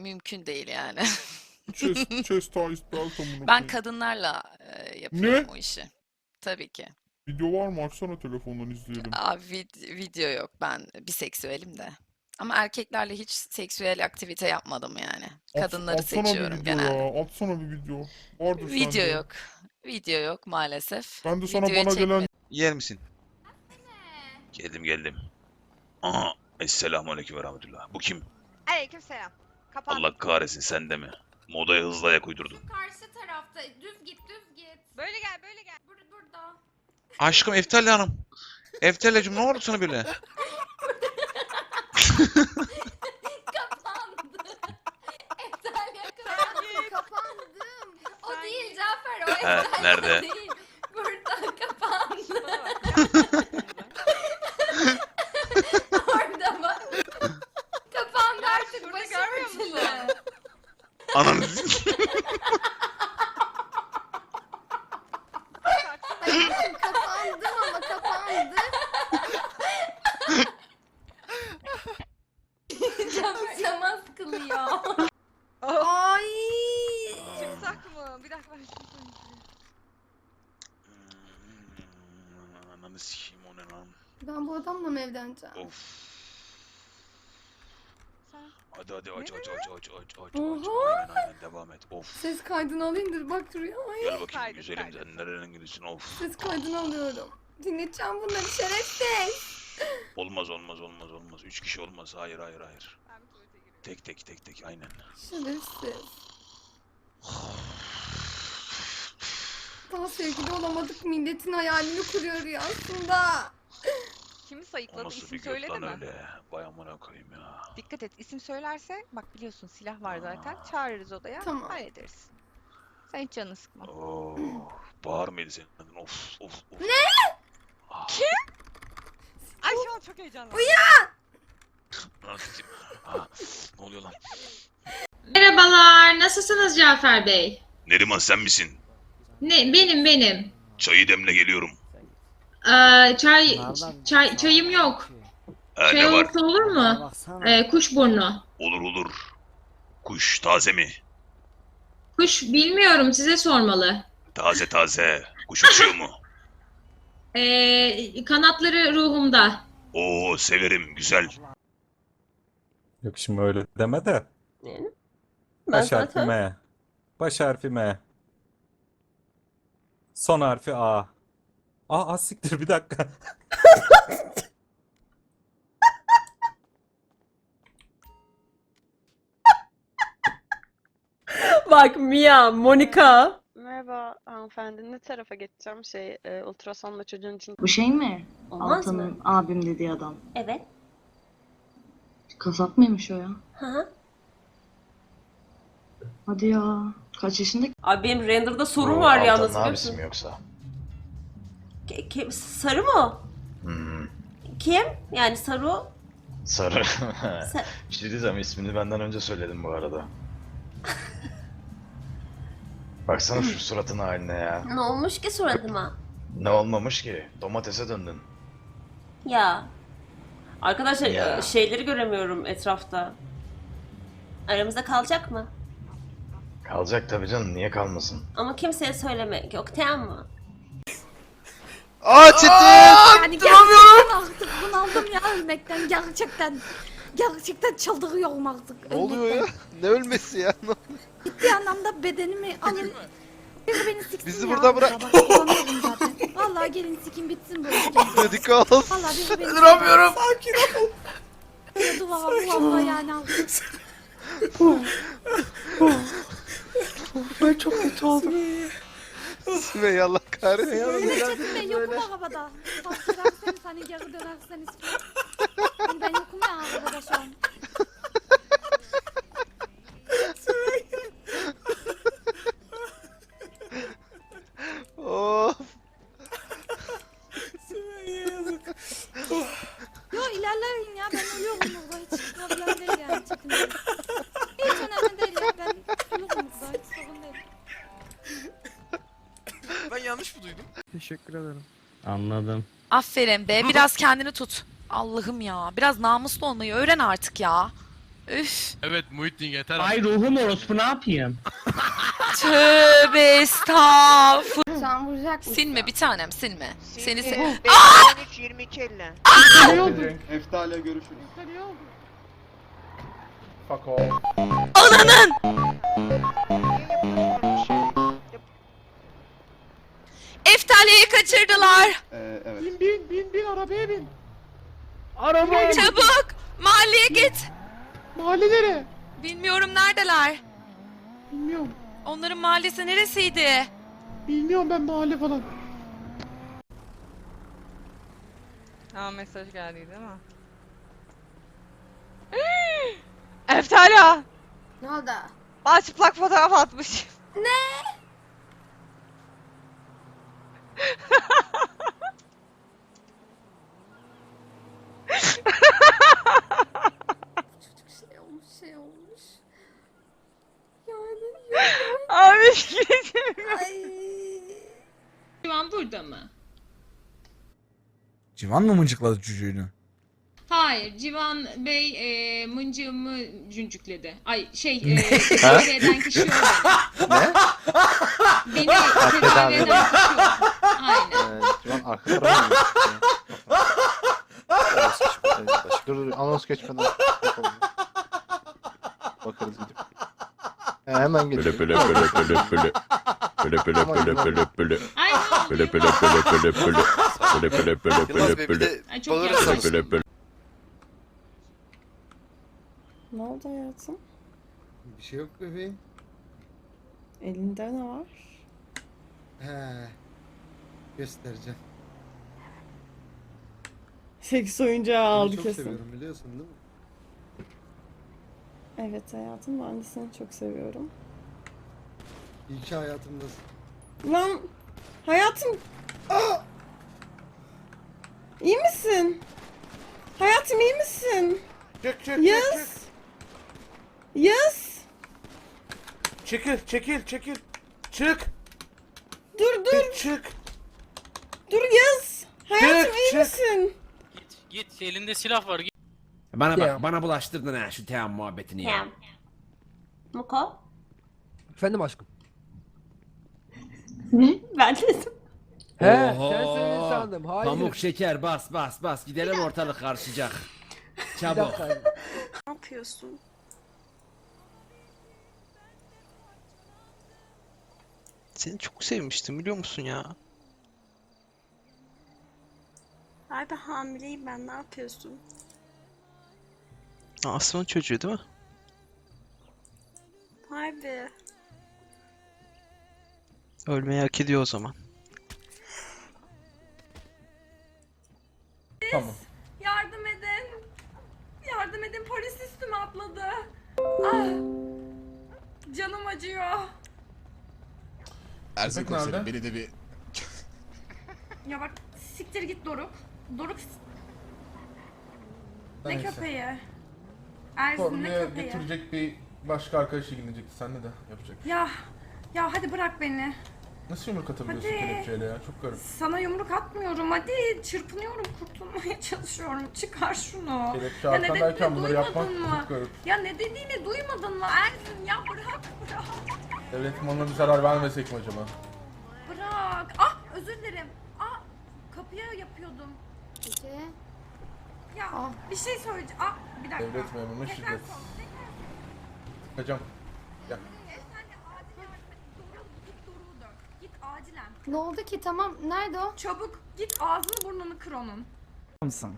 Mümkün değil yani. Chest, chest belt amına Ben koyayım. kadınlarla e, yapıyorum o işi. Tabii ki. Video var mı? Açsana telefondan izleyelim. Abi vid- video yok. Ben biseksüelim de. Ama erkeklerle hiç seksüel aktivite yapmadım yani. At- Kadınları atsana bir seçiyorum video genelde. ya. Atsana bir video. Vardır Video sende. yok. Video yok maalesef. Ben de sana Videoyu bana gelen çekmedim. Yer misin? Geldim geldim. Aha. Esselamu Aleyküm ve Rahmetullah. Bu kim? Aleykümselam. Kapandı. Allah kahretsin sen de mi? Modaya hızlı ayak uydurdun. Karşı tarafta. Düz git, düz git. Böyle gel, böyle gel. Bur burada. Aşkım Eftelli Hanım. Eftelli'cim ne oldu sana böyle? Kapandı. Eftalya kapandı. Kapandım. O değil Cafer, o Eftalya nerede? değil. Burada kapandı. Orada bak. Kapandı artık şurada başım görmüyor musun? ütülü. Ananı kapandım ama kapandı. Cafer namaz kılıyor. Ay. Çıksak mı? Bir dakika ben şunu söyleyeyim. Ananı sikeyim o ne lan? Ben bu adamla mı evleneceğim? Of. Hadi hadi aç aç aç aç aç aç aç. Oha! Aynen aynen devam et. Of. Ses kaydını alayım dur bak duruyor. Ay, Gel bakayım Kaydet, güzelim kaydet. sen nereden gidiyorsun of. ses kaydını alıyorum. Dinleteceğim bunları şerefsiz. Olmaz olmaz olmaz olmaz. Üç kişi olmaz. Hayır hayır hayır. ben bir tuvalete giriyorum. Tek tek tek tek aynen. Şerefsiz. Daha sevgili olamadık milletin hayalini kuruyor ya aslında. Kimi O sayıkladı? nasıl İsim bir göt söyledi lan mi? öyle? Vay amına koyayım ya. Dikkat et. isim söylerse bak biliyorsun silah var zaten. Aa. Çağırırız odaya. Tamam. Hallederiz. Sen hiç canını sıkma. Oo, bağır mıydı senin adın? Of of of. Ne? Ah, Ay şu an çok lan sikeyim. Ah, ne oluyor lan? Merhabalar, nasılsınız Cafer Bey? Neriman sen misin? Ne, benim benim. Çayı demle geliyorum. Ee, çay, çay, çayım yok. Ha, Çay ne var? olsa olur mu? Ee, kuşburnu. Olur olur. Kuş taze mi? Kuş bilmiyorum, size sormalı. Taze taze. Kuş uçuyor mu? Ee, kanatları ruhumda. Oo severim güzel. Yok şimdi öyle deme de. Baş harfi M. Baş harfi M. Son harfi A. Aa, a siktir bir dakika. Bak Mia, Monika. Merhaba hanımefendi. Ne tarafa geçeceğim? Şey, e, ultrasonla çocuğun için Bu şey mi? Olmaz Altan'ın abim dediği adam. Evet. Kasap mıymış o ya? Hı hı. Hadi ya. Kaç yaşında? Abi benim renderda sorun var yalnız biliyor musun? yoksa? Ke- sarı mı? Hmm, Kim? Yani sarı. sarı. Sa- Bir şey diyeceğim ismini benden önce söyledim bu arada. Baksana şu suratın haline ya. ne olmuş ki suratıma? Ne olmamış ki? Domatese döndün. Ya. Arkadaşlar Ya. e, şeyleri göremiyorum etrafta. Aramızda kalacak mı? Kalacak tabii canım niye kalmasın? Ama kimseye söyleme. Yok tamam mı? Aa Çetin! Yani gerçekten artık bunaldım ya ölmekten gerçekten. Gerçekten çıldırıyorum artık. Ne oluyor ya? Ne ölmesi ya? Ciddi anlamda bedenimi alın. Biri beni siksin Bizi ya. burada bırak. Bak, kullanıyorum zaten. Vallahi gelin sikin bitsin bu işkence. Radikal. Vallahi biri beni Duramıyorum. Sakin ol. Böyle duvara vurma yani artık. Ben çok kötü oldum. Sümeyye Allah kahretsin. Çetin Bey yokum arabada. Kalktırarseniz hani geri dönerseniz. Hani ben yokum ya arabada şu an. Teşekkür ederim. Anladım. Aferin be. Biraz kendini tut. Allah'ım ya. Biraz namuslu olmayı öğren artık ya. Üf. Evet Muhittin yeter. Ay ruhum orospu ne yapayım? Tövbe estağfur. Sen vuracak mısın? Silme bir tanem silme. Seni se 13 22 50. Eftalya görüşürüz. Fuck off. Ananın! Eftaliye'yi kaçırdılar. evet. Bin bin bin bin arabaya bin. Arabaya bin. Çabuk! Mahalleye git. Mahalle nere? Bilmiyorum neredeler. Bilmiyorum. Onların mahallesi neresiydi? Bilmiyorum ben mahalle falan. Aa mesaj geldi değil mi? Eftalya! Ne oldu? Bana çıplak fotoğraf atmış. Şey olmuş şey olmuş. Yani Abi geçemiyorum. ay. Civan burada mı? Civan mı mıncıkladı çocuğunu? Hayır, Civan Bey e, mıncığımı cüncükledi. Ay şey, e, tedavi eden kişi benim. Ne? Beni tedavi eden kişi. Aynen. Civan arka tarafa mı? Dur dur anons geçmeden. Bakarız gidip. He, hemen geçelim. böyle böyle böyle böyle. Böyle böyle böyle böyle böyle. Ay ne oluyor? böyle böyle. Böyle böyle böyle böyle böyle. Ay çok Böyle yaklaştım. böyle böyle. Ne oldu hayatım? Bir şey yok bebeğim. Elinde ne var? He. Göstereceğim. Seks oyuncağı aldı çok kesin. seviyorum biliyorsun değil mi? Evet hayatım ben de seni çok seviyorum. İyi ki hayatımdasın. Lan hayatım. İyi misin? Hayatım iyi misin? Çık çık Yaz. Yaz. Çekil çekil çekil. Çık. Dur dur Çık. dur yaz. Hayatım Çık, iyi çık. misin? Git git elinde silah var git. Bana bak, bana bulaştırdın ha şu team muhabbetini Ya. Muko? Efendim aşkım. Ben dedim. He, sen sandım. Hayır. Pamuk şeker bas bas bas gidelim ortalık karışacak. Çabuk. Ne yapıyorsun? Seni çok sevmiştim biliyor musun ya? Abi hamileyim ben ne yapıyorsun? Aslı'nın çocuğu değil mi? Be. Ölmeyi hak ediyor o zaman. Tamam. Yardım edin. Yardım edin polis üstüme atladı. Ah. Canım acıyor. Ersin komiserim beni de bir... Ya bak siktir git Doruk. Doruk ne köpeği? Ersin ne köpeği? getirecek bir başka arkadaş ilgilenecekti. Sen ne de yapacak. Ya ya hadi bırak beni. Nasıl yumruk atabiliyorsun Hadi. kelepçeyle ya? Çok garip. Sana yumruk atmıyorum. Hadi çırpınıyorum, kurtulmaya çalışıyorum. Çıkar şunu. Kelepçe Ya ne dediğini bunları yapmak duymadın mı? çok garip. Ya ne dediğini duymadın mı Ersin? Ya bırak, bırak. Devletin ona bir zarar vermesek mi acaba? Bırak. Ah özür dilerim. Ah kapıya yapıyordum. Peki. Ya Ah. bir şey söyleyeceğim. Ah bir dakika. Devlet memuruna Tekrar şiddet. sor, tekrar sor. Kaçacağım. Efendim acil yardım et. Doruk, git Doruk'u dök. Git acilen. Ne oldu ki tamam nerede o? Çabuk git ağzını burnunu kır onun. mısın?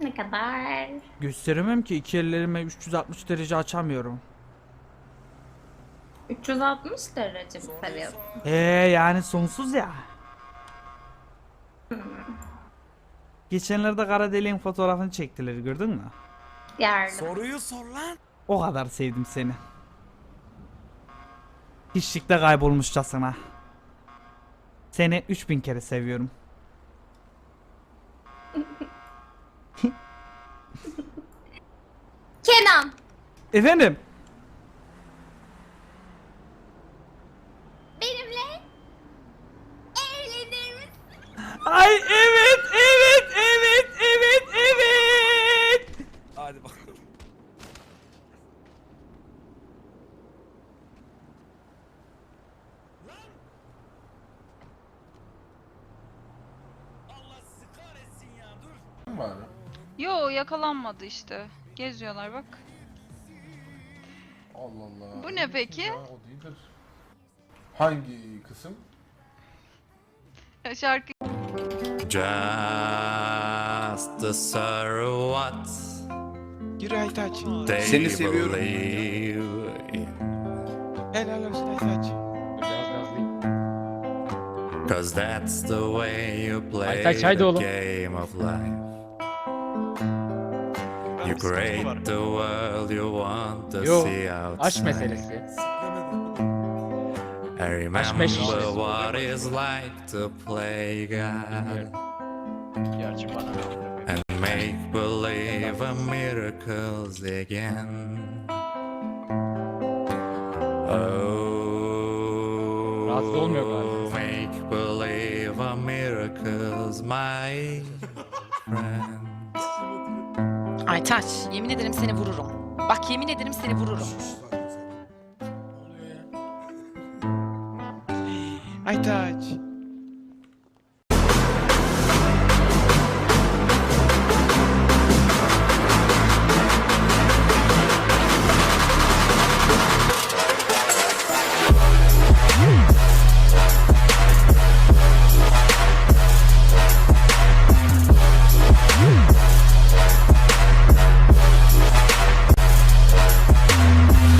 Ne kadar? Gösteremem ki iki ellerime 360 derece açamıyorum. 360 derece mi seviyorsun? Ee yani sonsuz ya. Geçenlerde kara deliğin fotoğrafını çektiler gördün mü? Yardım. Soruyu sor lan. O kadar sevdim seni. Hiçlikte kaybolmuşçasına. Seni 3000 kere seviyorum. Kenan. Efendim? Yakalanmadı işte. Geziyorlar bak. Allah Allah. Bu ne peki? Ya, o değildir. Hangi kısım? Şarkı Just the what Yürü Aytaç. Seni seviyorum. Helal olsun Aytaç. Cause that's the way you play Aytaç, haydi the oğlum. game of life. You create the world you want to Yo, see out. aşk meselesi. I remember meşresi. what it's like to play God Gerçi bana and make believe a miracles again. Oh, Rahatsız olmuyor galiba. make believe a miracles, my Aytaç, yemin ederim seni vururum. Bak yemin ederim seni vururum.